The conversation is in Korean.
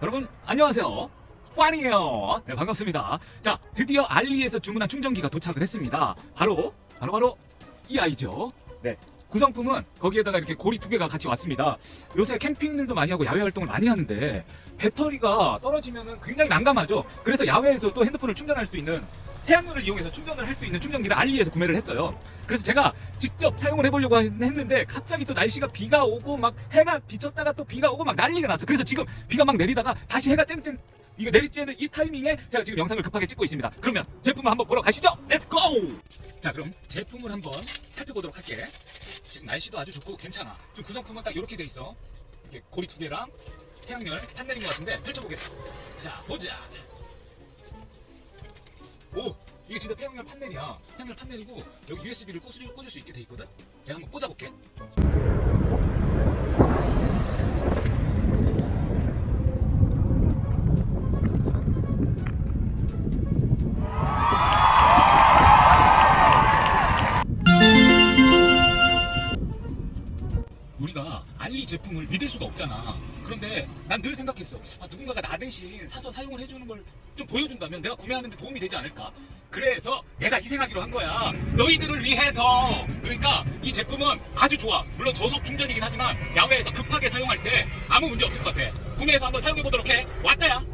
여러분 안녕하세요. 파니에요. 네 반갑습니다. 자 드디어 알리에서 주문한 충전기가 도착을 했습니다. 바로 바로 바로 이 아이죠. 네. 구성품은 거기에다가 이렇게 고리 두 개가 같이 왔습니다. 요새 캠핑들도 많이 하고 야외 활동을 많이 하는데 배터리가 떨어지면 굉장히 난감하죠. 그래서 야외에서 또 핸드폰을 충전할 수 있는 태양열을 이용해서 충전을 할 수 있는 충전기를 알리에서 구매를 했어요. 그래서 제가 직접 사용을 해보려고 했는데 갑자기 또 날씨가 비가 오고 막 해가 비쳤다가 또 비가 오고 막 난리가 났어. 그래서 지금 비가 막 내리다가 다시 해가 쨍쨍 이거 내리쬐는 이 타이밍에 제가 지금 영상을 급하게 찍고 있습니다. 그러면 제품을 한번 보러 가시죠. 렛츠 고! 자 그럼 제품을 한번 살펴보도록 할게. 지금 날씨도 아주 좋고 괜찮아. 지금 구성품은 딱 이렇게 돼 있어. 이렇게 고리 두 개랑 태양열 판넬인 것 같은데 펼쳐보겠어. 자 보자. 오 이게 진짜 태양열 판넬이야. 태양열 판넬이고 여기 USB를 꽂을, 꽂을 수 있게 돼 있거든. 내가 한번 꽂아볼게. 우리가 알리 제품을 믿을 수가 없잖아. 그런데 난 늘 생각했어. 아, 누군가가 나 대신 사서 사용을 해주는 걸 좀 보여준다면 내가 구매하는데 도움이 되지 않을까? 그래서 내가 희생하기로 한 거야. 너희들을 위해서. 그러니까 이 제품은 아주 좋아. 물론 저속 충전이긴 하지만 야외에서 급하게 사용할 때 아무 문제 없을 것 같아. 구매해서 한번 사용해 보도록 해. 왔다야.